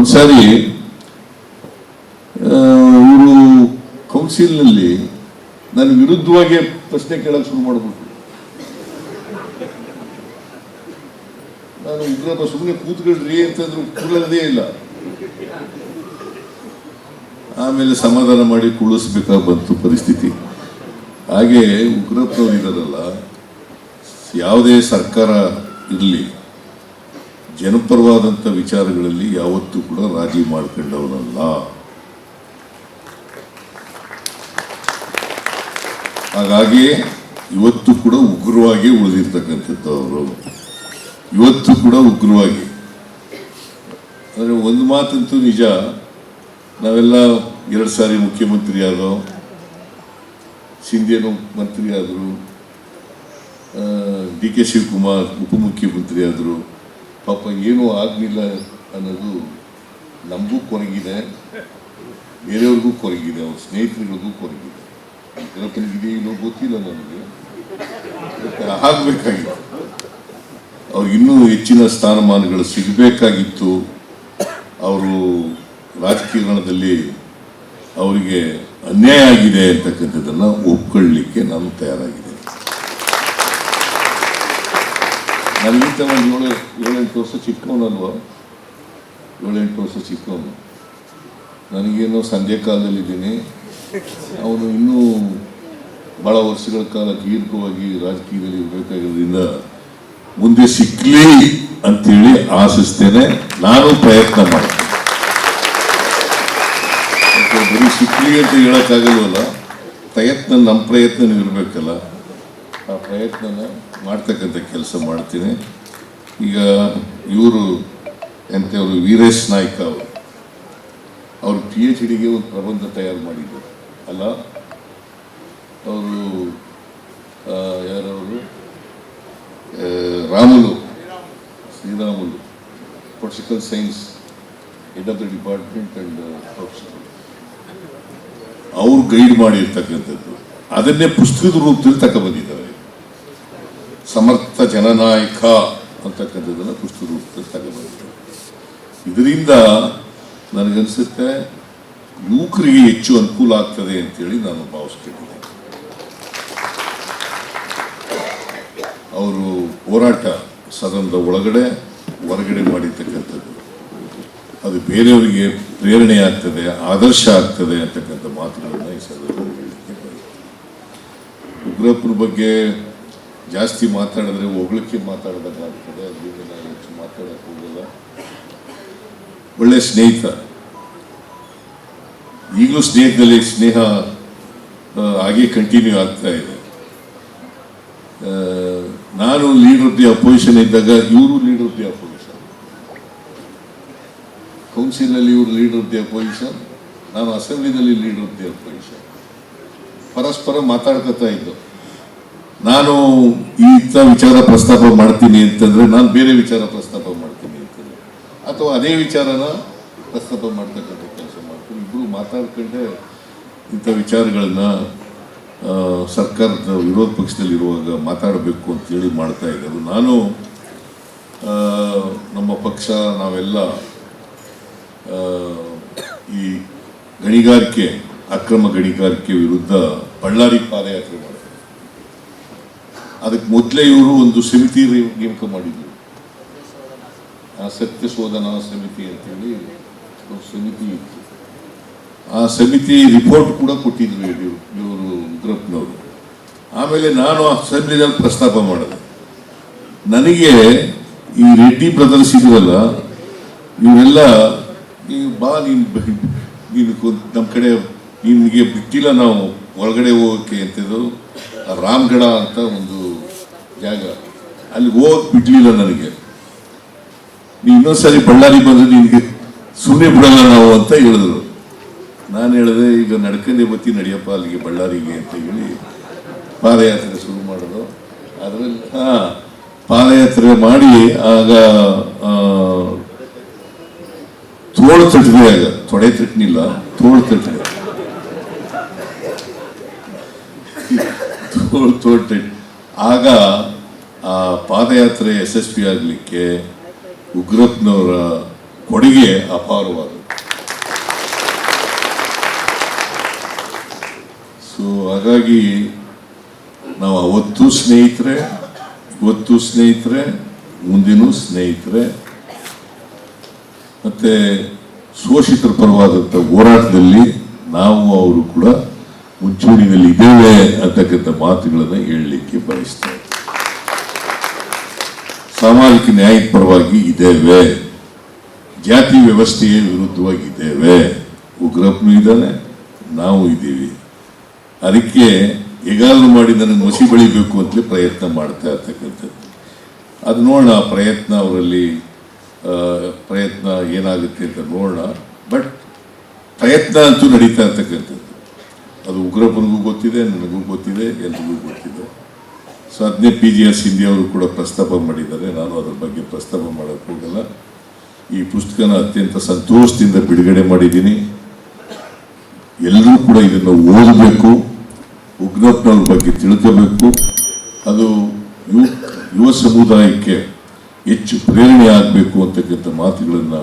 ಒಂದ್ಸಾರಿ ಇವರು ಕೌನ್ಸಿಲ್ನಲ್ಲಿ ನನ್ನ ವಿರುದ್ಧವಾಗಿ ಪ್ರಶ್ನೆ ಕೇಳಕ್ ಶುರು ಮಾಡ್ಬಿಟ್ರು. ನಾನು ಉಗ್ರಪ್ಪ ಸುಮ್ಮನೆ ಕೂತ್ಕೊಳ್ರಿ ಅಂತಂದ್ರು ಕೂಡಲದೇ ಇಲ್ಲ. ಆಮೇಲೆ ಸಮಾಧಾನ ಮಾಡಿ ಕುಳಿಸ್ಬೇಕಾಗಿ ಬಂತು ಪರಿಸ್ಥಿತಿ. ಹಾಗೆ ಉಗ್ರಪ್ಪ ಇರೋದಲ್ಲ ಯಾವುದೇ ಸರ್ಕಾರ ಇರಲಿ ಜನಪರವಾದಂಥ ವಿಚಾರಗಳಲ್ಲಿ ಯಾವತ್ತೂ ಕೂಡ ರಾಜಿ ಮಾಡ್ಕೊಂಡವನಲ್ಲ. ಹಾಗಾಗಿ ಇವತ್ತು ಕೂಡ ಉಗ್ರವಾಗಿ ಉಳಿದಿರ್ತಕ್ಕಂಥದ್ದು ಅವರು ಇವತ್ತು ಕೂಡ ಉಗ್ರವಾಗಿ. ಅಂದರೆ ಒಂದು ಮಾತಂತೂ ನಿಜ, ನಾವೆಲ್ಲ ಎರಡು ಸಾರಿ ಮುಖ್ಯಮಂತ್ರಿ ಆದೋ, ಸಿಂಧೇನು ಮಂತ್ರಿ ಆದರು ಡಿ ಕೆ ಶಿವಕುಮಾರ್ ಉಪಮುಖ್ಯಮಂತ್ರಿ ಆದರು ಪಾಪ ಏನೂ ಆಗಲಿಲ್ಲ ಅನ್ನೋದು ನಮಗೂ ಕೊರಗಿದೆ, ಬೇರೆಯವ್ರಿಗೂ ಕೊರಗಿದೆ, ಅವ್ರ ಸ್ನೇಹಿತರಿಗೂ ಕೊರಗಿದೆ. ಗಣಪನಿಗಿದೆ ಏನೋ ಗೊತ್ತಿಲ್ಲ ನನಗೆ ಆಗಬೇಕಾಗಿತ್ತು. ಅವ್ರಿಗೆ ಇನ್ನೂ ಹೆಚ್ಚಿನ ಸ್ಥಾನಮಾನಗಳು ಸಿಗಬೇಕಾಗಿತ್ತು. ಅವರು ರಾಜಕೀಯದಲ್ಲಿ ಅವರಿಗೆ ಅನ್ಯಾಯ ಆಗಿದೆ ಅಂತಕ್ಕಂಥದ್ದನ್ನು ಒಪ್ಕೊಳ್ಳಲಿಕ್ಕೆ ನಾನು ತಯಾರಾಗಿದ್ದೇನೆ. ನನಗಿಂತ ಒಂದು ಏಳು, ಏಳೆಂಟು ವರ್ಷ ಚಿಕ್ಕವನಲ್ವ? ಏಳೆಂಟು ವರ್ಷ ಚಿಕ್ಕವನು. ನನಗೇನೋ ಸಂಜೆ ಕಾಲದಲ್ಲಿದ್ದೀನಿ. ಅವನು ಇನ್ನೂ ಭಾಳ ವರ್ಷಗಳ ಕಾಲ ದೀರ್ಘವಾಗಿ ರಾಜಕೀಯದಲ್ಲಿ ಇರಬೇಕಾಗಿರೋದ್ರಿಂದ ಮುಂದೆ ಸಿಕ್ಕಲಿ ಅಂತೇಳಿ ಆಶಿಸ್ತೇನೆ. ನಾನು ಪ್ರಯತ್ನ ಮಾಡ್ತೀನಿ. ಬರೀ ಸಿಕ್ಕಲಿ ಅಂತ ಹೇಳೋಕ್ಕಾಗಲ್ವಲ್ಲ? ಪ್ರಯತ್ನ, ನಮ್ಮ ಪ್ರಯತ್ನ ಇರಬೇಕಲ್ಲ. ಆ ಪ್ರಯತ್ನನ ಮಾಡ್ತಕ್ಕಂಥ ಕೆಲಸ ಮಾಡ್ತೀನಿ. ಈಗ ಇವರು ಎಂಥವ್ರು ವೀರೇಶ್ ನಾಯ್ಕ ಅವರು. ಅವರು ಪಿ ಎಚ್ ಡಿಗೆ ಒಂದು ಪ್ರಬಂಧ ತಯಾರು ಮಾಡಿದ್ದರು. ಅಲ್ಲ? ಅವರು ಯಾರವರು? Ramulu. Sriramulu. Political science head of the department and professor ಅವ್ರು ಗೈಡ್ ಮಾಡಿರ್ತಕ್ಕಂಥದ್ದು. ಅದನ್ನೇ ಪುಸ್ತಕದ ರೂಪದಲ್ಲಿ ತಗೊಬಂದಿದ್ದಾರೆ ಸಮರ್ಥ ಜನನಾಯಕ ಅಂತಕ್ಕಂಥದ್ದನ್ನು ಪುಸ್ತಕ ರೂಪದಲ್ಲಿ ಇದರಿಂದ ನನಗನ್ಸುತ್ತೆ ಯುವಕರಿಗೆ ಹೆಚ್ಚು ಅನುಕೂಲ ಆಗ್ತದೆ ಅಂತೇಳಿ ನಾನು ಭಾವಿಸ್ತಿದ್ದೀನಿ ಅವರು ಹೋರಾಟ ಸದನದ ಒಳಗಡೆ, ಹೊರಗಡೆ ಮಾಡಿರ್ತಕ್ಕಂಥದ್ದು. ಅದು ಬೇರೆಯವರಿಗೆ ಪ್ರೇರಣೆ ಆಗ್ತದೆ, ಆದರ್ಶ ಆಗ್ತದೆ ಅಂತಕ್ಕಂಥ ಮಾತುಗಳನ್ನು ಈ ಸಂದರ್ಭದಲ್ಲಿ. ಉಗ್ರಪ್ಪನ ಬಗ್ಗೆ ಜಾಸ್ತಿ ಮಾತಾಡಿದ್ರೆ ಹೊಗಳಿಕೆ ಮಾತಾಡೋದಾಗ್ತದೆ ಅದರಿಂದ ನಾನು ಹೆಚ್ಚು ಮಾತಾಡಕ್ಕೆ ಹೋಗಲ್ಲ. ಒಳ್ಳೆ ಸ್ನೇಹಿತ. ಈಗಲೂ ಸ್ನೇಹದಲ್ಲಿ ಸ್ನೇಹ ಹಾಗೆ ಕಂಟಿನ್ಯೂ ಆಗ್ತಾ ಇದೆ. ನಾನು ಲೀಡರ್ ಆಫ್ ದಿ ಅಪೋಸಿಷನ್ ಇದ್ದಾಗ ಇವರು ಲೀಡರ್ ಆಫ್ ದಿ ಅಪೋಸಿಷನ್ ಕೌನ್ಸಿಲಲ್ಲಿ ಇವರು ಲೀಡರ್ ಆಫ್ ದಿ ಅಪೋಸಿಷನ್ ನಾನು ಅಸೆಂಬ್ಲಿನಲ್ಲಿ ಲೀಡರ್ ಆಫ್ ದಿ ಅಪೋಸಿಷನ್ ಪರಸ್ಪರ ಮಾತಾಡ್ಕೊತಾ ಇದ್ದು. ನಾನು ಈ ವಿಚಾರ ಪ್ರಸ್ತಾಪ ಮಾಡ್ತೀನಿ ಅಂತಂದ್ರೆ ನಾನು ಬೇರೆ ವಿಚಾರ ಪ್ರಸ್ತಾಪ ಮಾಡ್ತೀನಿ ಅಂತಂದ್ರೆ. ಅಥವಾ ಅದೇ ವಿಚಾರನ ಪ್ರಸ್ತಾಪ ಮಾಡ್ತಕ್ಕಂಥ ಕೆಲಸ ಮಾಡ್ತೀನಿ. ಇಬ್ಬರು ಮಾತಾಡ್ಕೊಂಡೆ ಇಂಥ ವಿಚಾರಗಳನ್ನ ಸರ್ಕಾರದ ವಿರೋಧ ಪಕ್ಷದಲ್ಲಿರುವಾಗ ಮಾತಾಡಬೇಕು ಅಂತೇಳಿ ಮಾಡ್ತಾ ಇದ್ದರು ನಾನು ನಮ್ಮ ಪಕ್ಷ, ನಾವೆಲ್ಲ ಈ ಗಣಿಗಾರಿಕೆ, ಅಕ್ರಮ ಗಣಿಗಾರಿಕೆ ವಿರುದ್ಧ ಬಳ್ಳಾರಿ ಪಾದಯಾತ್ರೆ ಮಾಡಿದ್ರು ಅದಕ್ಕೆ ಮೊದಲೇ ಇವರು ಒಂದು ಸಮಿತಿ ನೇಮಕ ಮಾಡಿದ್ರು. ಆ ಸತ್ಯ ಶೋಧನಾ ಸಮಿತಿ ಅಂತೇಳಿ ಒಂದು ಸಮಿತಿ ಇತ್ತು. ಆ ಸಮಿತಿ ರಿಪೋರ್ಟ್ ಕೂಡ ಕೊಟ್ಟಿದ್ರು ಇವರು ಉಗ್ರಪ್ಪನವರು ಆಮೇಲೆ ನಾನು ಆ ಅಸೆಂಬ್ಲಿನಲ್ಲಿ ಪ್ರಸ್ತಾಪ ಮಾಡಿದೆ. ನನಗೆ ಈ ರೆಡ್ಡಿ ಬ್ರದರ್ಸ್ ಇದೆಯಲ್ಲ ಇವರೆಲ್ಲ ನೀವು ಬಾ ನೀನು ನೀನು ನಮ್ಮ ಕಡೆ ನಿನಗೆ ಬಿಟ್ಟಿಲ್ಲ ನಾವು ಒಳಗಡೆ ಹೋಗೋಕ್ಕೆ ಅಂತಿದ್ದು ಆ ರಾಮ್ಗಢ ಅಂತ ಒಂದು ಜಾಗ. ಅಲ್ಲಿ ಹೋಗಕ್ಕೆ ಬಿಡ್ಲಿಲ್ಲ ನನಗೆ. ನೀ ಇನ್ನೊಂದ್ಸರಿ ಬಳ್ಳಾರಿ ಬಂದ್ರೆ ನಿನಗೆ ಸುಮ್ಮನೆ ಬಿಡಲ್ಲ ನಾವು ಅಂತ ಹೇಳಿದ್ರು. ನಾನು ಹೇಳಿದೆ, ಈಗ ನಡ್ಕಂದೇ ಬತ್ತಿ ನಡೆಯಪ್ಪ, ಅಲ್ಲಿಗೆ ಬಳ್ಳಾರಿಗೆ ಅಂತ ಹೇಳಿ ಪಾದಯಾತ್ರೆ ಶುರು ಮಾಡೋದು ಅದರಲ್ಲಿ, ಹಾ, ಪಾದಯಾತ್ರೆ ಮಾಡಿ ಆಗ ತೋಳು ತಟ್ಟಿದೆ ಆಗ. ತೊಡೆ ತಟ್ಟಿನಿಲ್ಲ, ತೋಳು ತಟ್ಟಿದೆ. ತೋಳು ತೋಳು ತಟ್ಟಿ ಆಗ ಆ ಪಾದಯಾತ್ರೆ ಯಶಸ್ವಿ ಆಗಲಿಕ್ಕೆ ಉಗ್ರಪ್ಪನವರ ಕೊಡುಗೆ ಅಪಾರವಾದ ಸೊ ಹಾಗಾಗಿ ನಾವು ಅವತ್ತು ಸ್ನೇಹಿತರೆ, ಇವತ್ತು ಸ್ನೇಹಿತರೆ, ಮುಂದಿನೂ ಸ್ನೇಹಿತರೆ. ಮತ್ತೆ ಶೋಷಿತರ ಪರವಾದಂಥ ಹೋರಾಟದಲ್ಲಿ ನಾವು ಅವರು ಕೂಡ ಮುಂಚೂಣಿನಲ್ಲಿ ಇದ್ದೇವೆ ಅಂತಕ್ಕಂಥ ಮಾತುಗಳನ್ನು ಹೇಳಲಿಕ್ಕೆ ಬಯಸ್ತೇವೆ ಸಾಮಾಜಿಕ ನ್ಯಾಯದ ಪರವಾಗಿ ಇದ್ದೇವೆ. ಜಾತಿ ವ್ಯವಸ್ಥೆಯ ವಿರುದ್ಧವಾಗಿ ಇದ್ದೇವೆ. ಉಗ್ರಪ್ಪನೂ ಇದ್ದಾನೆ, ನಾವು ಇದ್ದೀವಿ. ಅದಕ್ಕೆ ಹೇಗಾದ್ರೂ ಮಾಡಿ ನನಗೆ ಮಸಿ ಬೆಳಿಬೇಕು ಅಂತಲೇ ಪ್ರಯತ್ನ ಮಾಡ್ತಾ ಇರ್ತಕ್ಕಂಥದ್ದು. ಅದು ನೋಡೋಣ ಆ ಪ್ರಯತ್ನ ಅವರಲ್ಲಿ ಪ್ರಯತ್ನ ಏನಾಗುತ್ತೆ ಅಂತ ನೋಡೋಣ. ಬಟ್ ಪ್ರಯತ್ನ ಅಂತೂ ನಡೀತಾ ಇರ್ತಕ್ಕಂಥದ್ದು. ಅದು ಉಗ್ರಪ್ಪನಿಗೂ ಗೊತ್ತಿದೆ, ನನಗೂ ಗೊತ್ತಿದೆ, ಎಲ್ರಿಗೂ ಗೊತ್ತಿದೆ. ಸೊ ಅದನ್ನೇ ಪಿ ಜಿ ಎಸ್ ಇಂಡಿಯಾವರು ಕೂಡ ಪ್ರಸ್ತಾಪ ಮಾಡಿದ್ದಾರೆ. ನಾನು ಅದ್ರ ಬಗ್ಗೆ ಪ್ರಸ್ತಾಪ ಮಾಡೋಕ್ಕೆ ಹೋಗಲ್ಲ. ಈ ಪುಸ್ತಕನ ಅತ್ಯಂತ ಸಂತೋಷದಿಂದ ಬಿಡುಗಡೆ ಮಾಡಿದ್ದೀನಿ. ಎಲ್ಲರೂ ಕೂಡ ಇದನ್ನು ಓದಬೇಕು, ಉಗ್ರಪ್ಪನವ್ರ ಬಗ್ಗೆ ತಿಳ್ಕೋಬೇಕು. ಅದು ಯುವ ಸಮುದಾಯಕ್ಕೆ ಹೆಚ್ಚು ಪ್ರೇರಣೆ ಆಗಬೇಕು ಅಂತಕ್ಕಂಥ ಮಾತುಗಳನ್ನು